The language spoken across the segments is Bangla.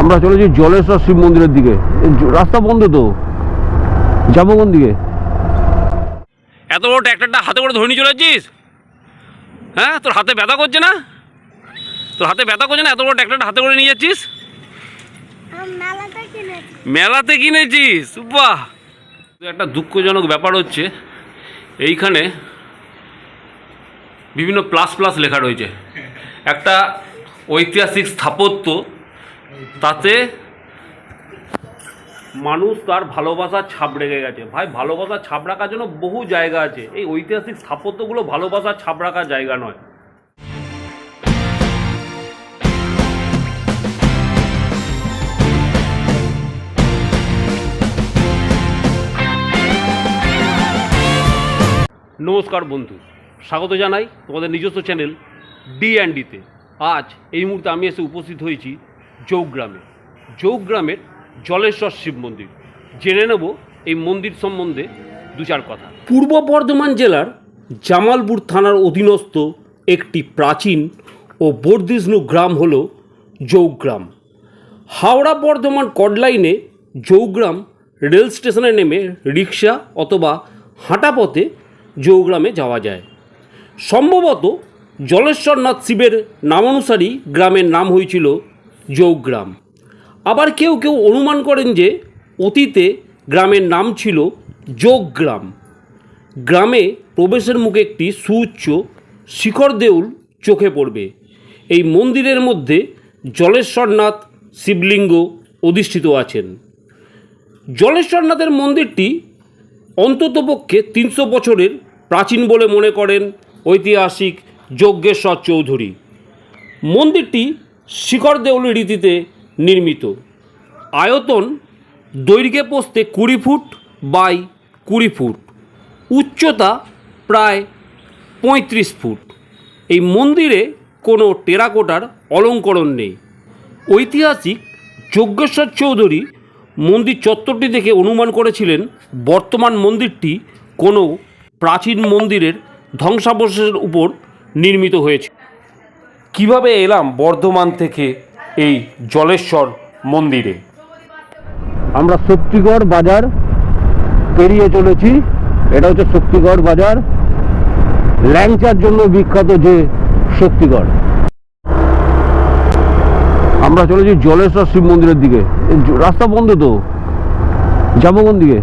আমরা চলেছি জলেশ্বর শিব মন্দিরের দিকে। এই রাস্তা বন্ধ তো। যাব কোন দিকে? এত বড় ট্র্যাক্টরটা হাতে করে ধরে নিয়ে চলে যাচ্ছিস? হ্যাঁ তোর হাতে ব্যথা করছে না? তোর হাতে ব্যথা করছে না? এত বড় ট্র্যাক্টরটা হাতে করে নিয়ে যাচ্ছিস? মেলাতে কিনেছিস? বাহ! একটা দুঃখজনক ব্যাপার হচ্ছে এইখানে বিভিন্ন প্লাস প্লাস লেখা রয়েছে। একটা ঐতিহাসিক স্থাপত্য তাতে মানুষ তার ভালোবাসার ছাপ রেখে গেছে। ভাই, ভালোবাসার ছাপ রাখার জন্য বহু জায়গা আছে। এই ঐতিহাসিক স্থাপত্যগুলো ভালোবাসার ছাপ রাখার জায়গা নয়। নমস্কার বন্ধু, স্বাগত জানাই তোমাদের নিজস্ব চ্যানেল ডি অ্যান্ড ডিতে আজ এই মুহূর্তে আমি এসে উপস্থিত হয়েছি চৌগ্রামে। চৌগ্রামের জলেশ্বর শিব মন্দির। জেনে নেব এই মন্দির সম্বন্ধে দু চার কথা। পূর্ব বর্ধমান জেলার জামালপুর থানার অধীনস্থ একটি প্রাচীন ও বর্ধিষ্ণু গ্রাম হল জৌগ্রাম হাওড়া বর্ধমান কডলাইনে জৌগ্রাম রেল স্টেশনে নেমে রিক্সা অথবা হাঁটা পথে যাওয়া যায়। সম্ভবত জলেশ্বরনাথ শিবের নামানুসারী গ্রামের নাম হয়েছিল জৌগ্রাম আবার কেউ কেউ অনুমান করেন যে অতীতে গ্রামের নাম ছিল যোগগ্রাম। গ্রামে প্রবেশের মুখে একটি সুউচ্চ শিখর দেউল চোখে পড়বে। এই মন্দিরের মধ্যে জলেশ্বরনাথ শিবলিঙ্গ অধিষ্ঠিত আছেন। জলেশ্বরনাথের মন্দিরটি অন্ততপক্ষে তিনশো বছরের প্রাচীন বলে মনে করেন ঐতিহাসিক যজ্ঞেশ্বর চৌধুরী। মন্দিরটি শিখর দেউলি রীতিতে নির্মিত। আয়তন দৈর্ঘ্যে পোস্তে কুড়ি ফুট বাই কুড়ি ফুট। উচ্চতা প্রায় পঁয়ত্রিশ ফুট। এই মন্দিরে কোনো টেরাকোটার অলঙ্করণ নেই। ঐতিহাসিক যজ্ঞেশ্বর চৌধুরী মন্দির চত্বরটি দেখে অনুমান করেছিলেন, বর্তমান মন্দিরটি কোনো প্রাচীন মন্দিরের ধ্বংসাবশেষের উপর নির্মিত হয়েছে। কীভাবে এলাম বর্ধমান থেকে এই জলেশ্বর মন্দিরে? আমরা শক্তিগড় বাজার পেরিয়ে চলেছি। এটা হচ্ছে শক্তিগড় বাজার। ল্যাংচার জন্য বিখ্যাত যে শক্তিগড়। আমরা চলেছি জলেশ্বর শিব মন্দিরের দিকে। রাস্তা বন্ধ তো, যাব কোন দিকে?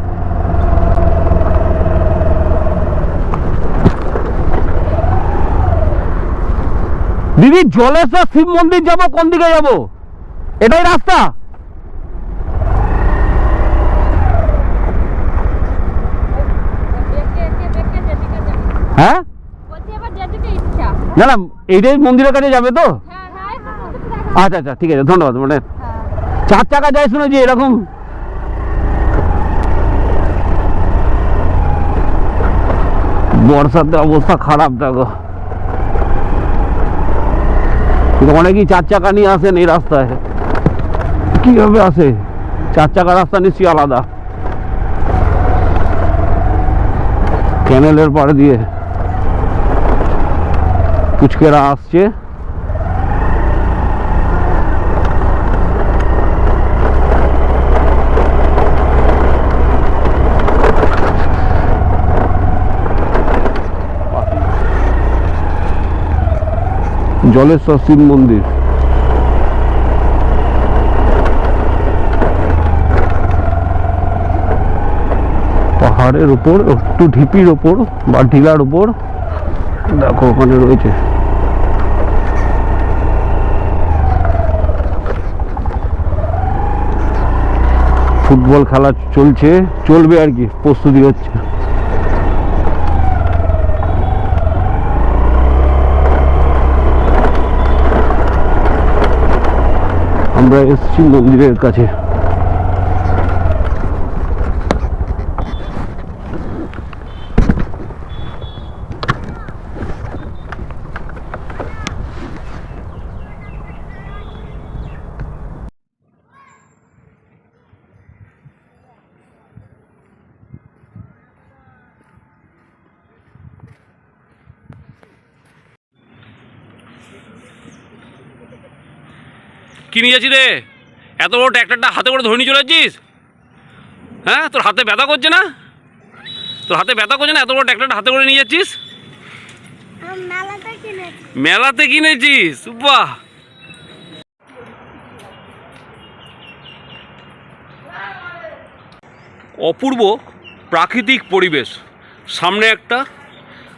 দিদি, জলেশ্বর শিব মন্দির যাব, কোন দিকে যাব? এটাই রাস্তা। হ্যাঁ? না না, এইটাই মন্দিরের কাছে যাবে তো? আচ্ছা আচ্ছা ঠিক আছে, ধন্যবাদ মানে চার চাকা যায় শুনেছি এরকম। বর্ষাতে অবস্থা খারাপ, দেখো। কিন্তু অনেকেই চার চাকা নিয়ে আসেন এই রাস্তায়। কীভাবে আসে? চার চাকা রাস্তা নিশ্চয়ই আলাদা। ক্যানেলের পাড়ে দিয়ে। পুচকেরা আসছে। জলেশ্বর শিব মন্দির। পাহাড়ের উপর, একটু ঢিপির উপর বা ঢিলার উপর। দেখো ওখানে রয়েছে। ফুটবল খেলা চলছে, চলবে আর কি প্রস্তুতি হচ্ছে। আমরা এসেছি মন্দিরের কাছে। কি নিয়ে যাচ্ছি রে? এত বড় ট্র্যাক্টরটা হাতে করে ধরে নিয়ে চলে যাচ্ছিস? হ্যাঁ তোর হাতে ব্যথা করছে না? তোর হাতে ব্যথা করছে না? এত বড় ট্র্যাক্টরটা হাতে করে নিয়ে যাচ্ছিস? মেলাতে মেলাতে কিনেছিস? বাহ! অপূর্ব প্রাকৃতিক পরিবেশ। সামনে একটা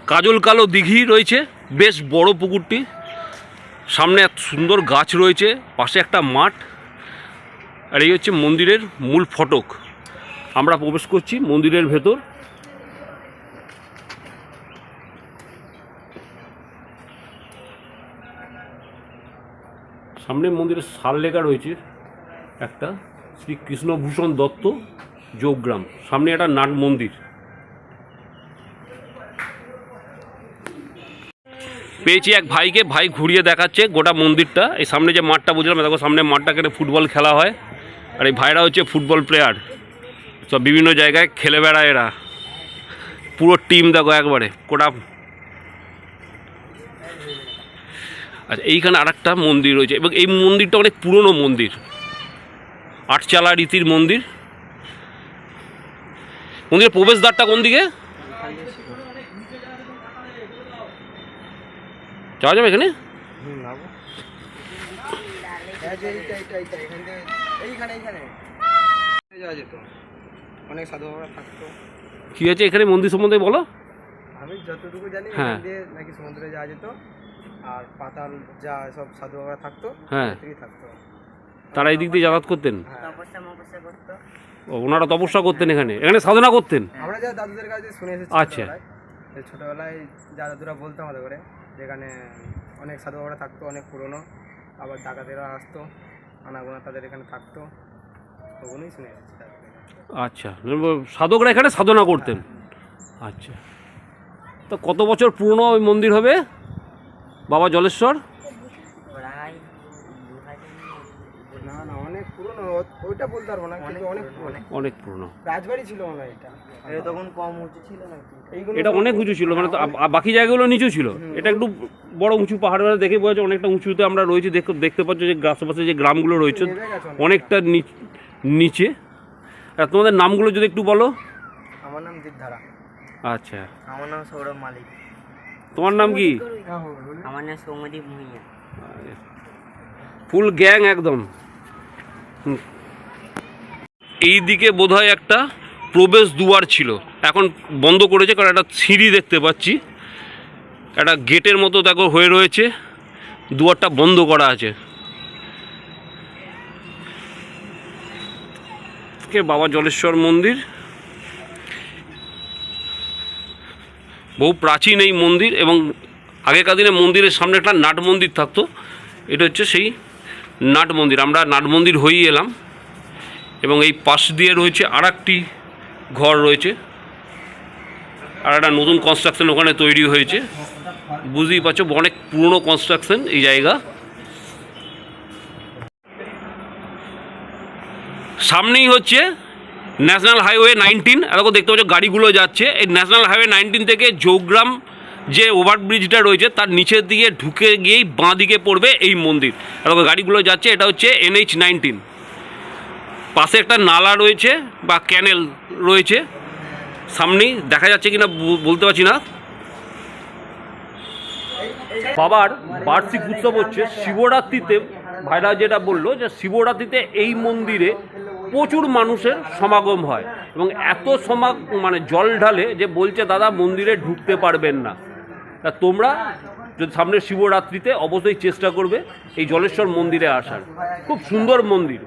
কাজল কালো দিঘি রয়েছে। বেশ বড় পুকুরটি। সামনে এক সুন্দর গাছ রয়েছে, পাশে একটা মাঠ, আর এই হচ্ছে মন্দিরের মূল ফটক। আমরা প্রবেশ করছি মন্দিরের ভেতর। সামনে মন্দিরের সাল লেখা রয়েছে, একটা শ্রী কৃষ্ণভূষণ দত্ত যোগগ্রাম। সামনে একটা নাট মন্দির। পেয়েছি এক ভাইকে, ভাই ঘুরিয়ে দেখাচ্ছে গোটা মন্দিরটা। এই সামনে যে মাঠটা বুঝলাম দেখো সামনে মাঠটা কেটে ফুটবল খেলা হয়। আর এই ভাইরা হচ্ছে ফুটবল প্লেয়ার সব বিভিন্ন জায়গায় খেলে বেড়ায় এরা। পুরো টিম দেখো একবারে, গোটা। আচ্ছা এইখানে আরেকটা মন্দির রয়েছে, এবং এই মন্দিরটা অনেক পুরনো মন্দির। আটচালা রীতির মন্দির। মন্দিরের প্রবেশদ্বারটা কোন দিকে যাওয়া যাবে এখানে হুম যাব এই যে এইটা এইটা এইটা এখান থেকে এইখানে এইখানে এই যাওয়া যেত। অনেক সাধু থাকতো। কি আছে এখানে মন্দির সম্বন্ধে বলো? আমি যতটুকু জানি হ্যাঁ। দিয়ে নাকি সমুদ্রে যাওয়া যেত। আর পাতাল যা সব সাধু বাবা থাকতো হ্যাঁ। থেকেই থাকতো। তারা এই দিক দিয়ে যাতায়াত করতেন? হ্যাঁ। ওনারা তপস্যা করতেন এখানে। এখানে সাধনা করতেন? আমরা যা দাদুদের কাছে শুনে এসেছি আচ্ছা। ছোটবেলায়। যা দাদুরা বলতো আমাদের করে যেখানে অনেক সাধু বাবারা থাকতো, অনেক পুরনো। আবার ডাকাতেরা আসতো, আনাগোনা তাদের এখানে থাকতো। ওগুলোই শুনে এসেছি আচ্ছা সাধকরা এখানে সাধনা করতেন। আচ্ছা। তো কত বছর পুরনো ওই মন্দির হবে? বাবা জলেশ্বর না না অনেক পুরনো ও- ওইটা বলতে পারব না কিন্তু অনেক পুরনো। অনেক পুরনো। রাজবাড়ি ছিল মনে হয় এটা। এটা তখন কম উঁচু ছিল নাকি? এইগুলো এটা অনেক উঁচু ছিল মানে বাকি জায়গাগুলো নিচু ছিল। এটা একটু বড় উঁচু পাহাড়ের দেখে বোঝা অনেকটা উঁচুতে আমরা রয়েছি। দেখতে দেখতে পাচ্ছ যে আশেপাশে যে গ্রামগুলো রয়েছে। অনেকটা। নিচ- নিচে। আর তোমাদের নামগুলো যদি একটু বলো। আমার নাম দীপধারা আচ্ছা। আমার নাম সৌরভ মালিক। তোমার নাম কি? আমার নাম সৌমদীপ ভুঁইয়া। ফুল গ্যাং একদম। হুম। এই দিকে বোধহয় একটা প্রবেশ দুয়ার ছিল। এখন বন্ধ করেছে কারণ একটা সিঁড়ি দেখতে পাচ্ছি। একটা গেটের মতো দেখো হয়ে রয়েছে। দুয়ারটা বন্ধ করা আছে। বাবা জলেশ্বর মন্দির? বহু প্রাচীন এই মন্দির এবং আগেকার দিনে মন্দিরের সামনে একটা নাট মন্দির থাকতো। এটা হচ্ছে সেই নাট মন্দির। আমরা নাট মন্দির হয়েই এলাম। এবং এই পাশ দিয়ে রয়েছে আর ঘর রয়েছে। আর একটা নতুন কনস্ট্রাকশন ওখানে তৈরি হয়েছে। বুঝতেই পারছ, অনেক পুরনো কনস্ট্রাকশন এই জায়গা। সামনেই হচ্ছে ন্যাশনাল হাইওয়ে নাইনটিন এরকম দেখতে পাচ্ছ গাড়িগুলো যাচ্ছে। এই ন্যাশনাল হাইওয়ে নাইনটিন থেকে জৌগ্রাম যে ওভারব্রিজটা রয়েছে, তার নিচের দিকে ঢুকে গিয়েই বাঁ দিকে পড়বে এই মন্দির। এরকম গাড়িগুলো যাচ্ছে, এটা হচ্ছে এনএইচ নাইনটিন পাশে একটা নালা রয়েছে বা ক্যানেল রয়েছে। সামনেই দেখা যাচ্ছে কিনা বলতে পারছি না। বাবার বার্ষিক উৎসব হচ্ছে শিবরাত্রিতে। ভাইরা যেটা বলল যে শিবরাত্রিতে এই মন্দিরে প্রচুর মানুষের সমাগম হয় এবং এত সমা মানে জল ঢালে যে বলছে, দাদা, মন্দিরে ঢুকতে পারবেন না। তা তোমরা যদি সামনের শিবরাত্রিতে অবশ্যই চেষ্টা করবে এই জলেশ্বর মন্দিরে আসার। খুব সুন্দর মন্দির।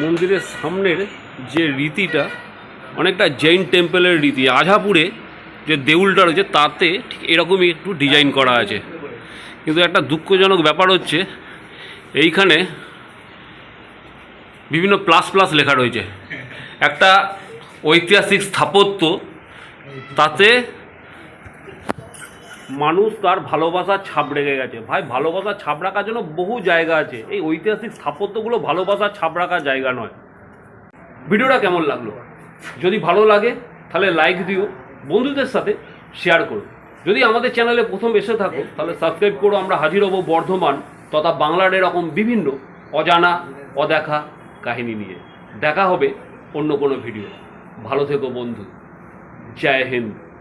মন্দিরের সামনের যে রীতিটা, অনেকটা জৈন টেম্পলের রীতি। আঝাপুরে যে দেউলটা রয়েছে, তাতে ঠিক এরকমই একটু ডিজাইন করা আছে। কিন্তু একটা দুঃখজনক ব্যাপার হচ্ছে, এইখানে বিভিন্ন প্লাস প্লাস লেখা রয়েছে। একটা ঐতিহাসিক স্থাপত্য, তাতে মানুষ তার ভালোবাসার ছাপ রেখে গেছে। ভাই, ভালোবাসার ছাপ রাখার জন্য বহু জায়গা আছে। এই ঐতিহাসিক স্থাপত্যগুলো ভালোবাসার ছাপ রাখার জায়গা নয়। ভিডিওটা কেমন লাগল? যদি ভালো লাগে, তাহলে লাইক দিও, বন্ধুদের সাথে শেয়ার করো। যদি আমাদের চ্যানেলে প্রথম এসে থাকো, তাহলে সাবস্ক্রাইব করো, আমরা হাজির হব বর্ধমান তথা বাংলার এরকম বিভিন্ন অজানা, অদেখা কাহিনী নিয়ে। দেখা হবে অন্য কোনো ভিডিও ভালো থেকো বন্ধু। জয় হিন্দ।